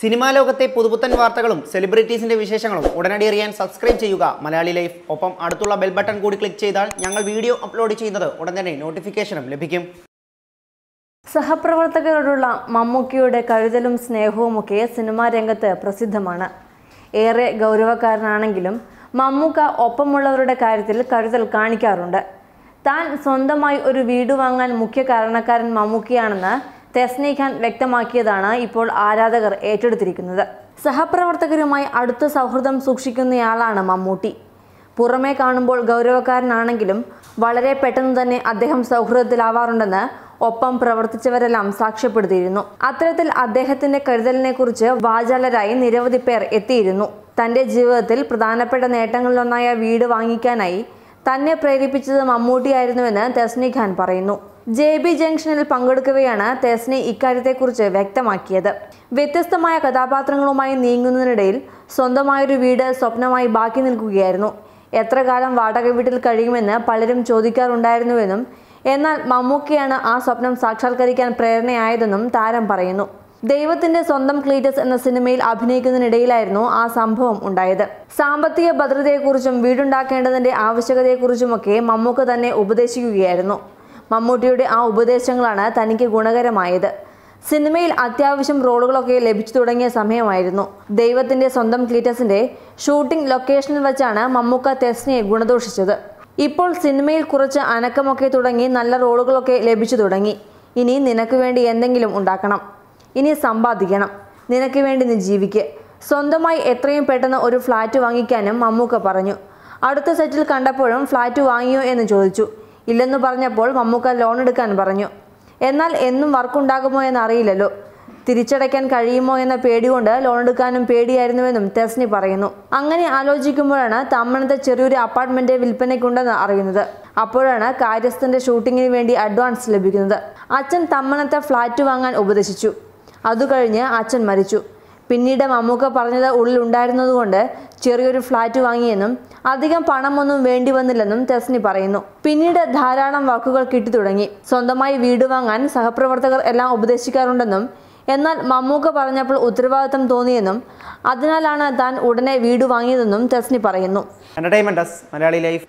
Cinema ലോകത്തെ പുതുപുത്തൻ വാർത്തകളും സെലിബ്രിറ്റീസിന്റെ വിശേഷങ്ങളും ഉടനടി അറിയാൻ സബ്സ്ക്രൈബ് ചെയ്യുക. മലയാളി ലൈഫ്. ഒപ്പം അടുത്തുള്ള ബെൽ ബട്ടൺ കൂടി ക്ലിക്ക് ചെയ്താൽ ഞങ്ങൾ വീഡിയോ അപ്ലോഡ് ചെയ്യുന്നത് ഉടൻ തന്നെ നോട്ടിഫിക്കേഷനും ലഭിക്കും. സഹപ്രവർത്തകരോടുള്ള മമ്മൂക്കിയുടെ കരുതലും സ്നേഹവുമൊക്കെ സിനിമാ രംഗത്ത് പ്രസിദ്ധമാണ്. ഏറെ ഗൗരവക്കാരനാണെങ്കിലും മമ്മൂക്ക ഒപ്പമുള്ളവരുടെ കാര്യത്തിൽ കരുതൽ കാണിക്കാറുണ്ട്. താൻ സ്വന്തമായി ഒരു വീട് വാങ്ങാൻ മുഖ്യ കാരണക്കാരൻ മമ്മൂക്കിയാണെന്ന് തെസ്നി ഖാൻ വ്യക്തമാക്കിയതാണ് ഇപ്പോൾ ആരാധകർ ഏറ്റെടുത്തിരിക്കുന്നത്. സഹപ്രവർത്തകരുമായി അടുത്ത സൗഹൃദം സൂക്ഷിക്കുന്നയാളാണ് മമ്മൂട്ടി. പുറമേ കാണുമ്പോൾ ഗൗരവക്കാരനാണെങ്കിലും വളരെ പെട്ടെന്ന് തന്നെ അദ്ദേഹം സൗഹൃദത്തിലാവാറുണ്ടെന്ന് ഒപ്പം പ്രവർത്തിച്ചവരെല്ലാം സാക്ഷ്യപ്പെടുത്തിയിരുന്നു. അത്തരത്തിൽ അദ്ദേഹത്തിന്റെ കരുതലിനെ കുറിച്ച് വാചാലരായി നിരവധി പേർ എത്തിയിരുന്നു. തന്റെ ജീവിതത്തിൽ പ്രധാനപ്പെട്ട നേട്ടങ്ങളിലൊന്നായ വീട് വാങ്ങിക്കാനായി തന്നെ പ്രേരിപ്പിച്ചത് മമ്മൂട്ടിയായിരുന്നുവെന്ന് തെസ്നി ഖാൻ പറയുന്നു. ജെ ബി ജംഗ്ഷനിൽ പങ്കെടുക്കവെയാണ് തെസ്നി ഇക്കാര്യത്തെക്കുറിച്ച് വ്യക്തമാക്കിയത്. വ്യത്യസ്തമായ കഥാപാത്രങ്ങളുമായി നീങ്ങുന്നതിനിടയിൽ സ്വന്തമായൊരു വീട് സ്വപ്നമായി ബാക്കി നിൽക്കുകയായിരുന്നു. എത്ര കാലം വാടക വീട്ടിൽ കഴിയുമെന്ന് പലരും ചോദിക്കാറുണ്ടായിരുന്നുവെന്നും എന്നാൽ മമ്മൂക്കയാണ് ആ സ്വപ്നം സാക്ഷാത്കരിക്കാൻ പ്രേരണയായതെന്നും താരം പറയുന്നു. ദൈവത്തിന്റെ സ്വന്തം ക്ലീറ്റസ് എന്ന സിനിമയിൽ അഭിനയിക്കുന്നതിനിടയിലായിരുന്നു ആ സംഭവം ഉണ്ടായത്. സാമ്പത്തിക ഭദ്രതയെക്കുറിച്ചും വീടുണ്ടാക്കേണ്ടതിന്റെ ആവശ്യകതയെക്കുറിച്ചുമൊക്കെ മമ്മൂക്ക തന്നെ ഉപദേശിക്കുകയായിരുന്നു. മമ്മൂട്ടിയുടെ ആ ഉപദേശങ്ങളാണ് തനിക്ക് ഗുണകരമായത്. സിനിമയിൽ അത്യാവശ്യം റോളുകളൊക്കെ ലഭിച്ചു തുടങ്ങിയ സമയമായിരുന്നു. ദൈവത്തിന്റെ സ്വന്തം ക്ലീറ്റസിന്റെ ഷൂട്ടിംഗ് ലൊക്കേഷനിൽ വെച്ചാണ് മമ്മൂക്ക തെസ്നെ ഗുണദോഷിച്ചത്. ഇപ്പോൾ സിനിമയിൽ കുറച്ച് അനക്കമൊക്കെ തുടങ്ങി നല്ല റോളുകളൊക്കെ ലഭിച്ചു തുടങ്ങി. ഇനി നിനക്ക് വേണ്ടി എന്തെങ്കിലും ഉണ്ടാക്കണം. ഇനി സമ്പാദിക്കണം. നിനക്ക് വേണ്ടി നീ ജീവിക്ക്. സ്വന്തമായി എത്രയും പെട്ടെന്ന് ഒരു ഫ്ലാറ്റ് വാങ്ങിക്കാനും മമ്മൂക്ക പറഞ്ഞു. അടുത്ത സെറ്റിൽ കണ്ടപ്പോഴും ഫ്ലാറ്റ് വാങ്ങിയോ എന്ന് ചോദിച്ചു. ഇല്ലെന്ന് പറഞ്ഞപ്പോൾ മമ്മൂക്ക ലോൺ എടുക്കാൻ പറഞ്ഞു. എന്നാൽ എന്നും വർക്കുണ്ടാകുമോ എന്ന് അറിയില്ലല്ലോ. തിരിച്ചടയ്ക്കാൻ കഴിയുമോ എന്ന പേടി കൊണ്ട് ലോൺ എടുക്കാനും പേടിയായിരുന്നുവെന്നും ടെസ്നി പറയുന്നു. അങ്ങനെ ആലോചിക്കുമ്പോഴാണ് തമ്മണത്തെ ചെറിയൊരു അപ്പാർട്ട്മെന്റ് വിൽപ്പനയ്ക്കുണ്ടെന്ന് അറിയുന്നത്. അപ്പോഴാണ് കാര്യസ്ഥന്റെ ഷൂട്ടിങ്ങിന് വേണ്ടി അഡ്വാൻസ് ലഭിക്കുന്നത്. അച്ഛൻ തമ്മണത്തെ ഫ്ലാറ്റ് വാങ്ങാൻ ഉപദേശിച്ചു. അതു കഴിഞ്ഞ് അച്ഛൻ മരിച്ചു. പിന്നീട് മമ്മൂക്ക പറഞ്ഞത് ഉള്ളിൽ ഉണ്ടായിരുന്നതുകൊണ്ട് ചെറിയൊരു ഫ്ലാറ്റ് വാങ്ങിയെന്നും അധികം പണമൊന്നും വേണ്ടി വന്നില്ലെന്നും തെസ്നി പറയുന്നു. പിന്നീട് ധാരാളം വാക്കുകൾ കിട്ടി തുടങ്ങി. സ്വന്തമായി വീട് വാങ്ങാൻ സഹപ്രവർത്തകർ എല്ലാം ഉപദേശിക്കാറുണ്ടെന്നും എന്നാൽ മമ്മൂക്ക പറഞ്ഞപ്പോൾ ഉത്തരവാദിത്തം തോന്നിയെന്നും അതിനാലാണ് താൻ ഉടനെ വീട് വാങ്ങിയതെന്നും തെസ്നി പറയുന്നു. ലൈഫ്.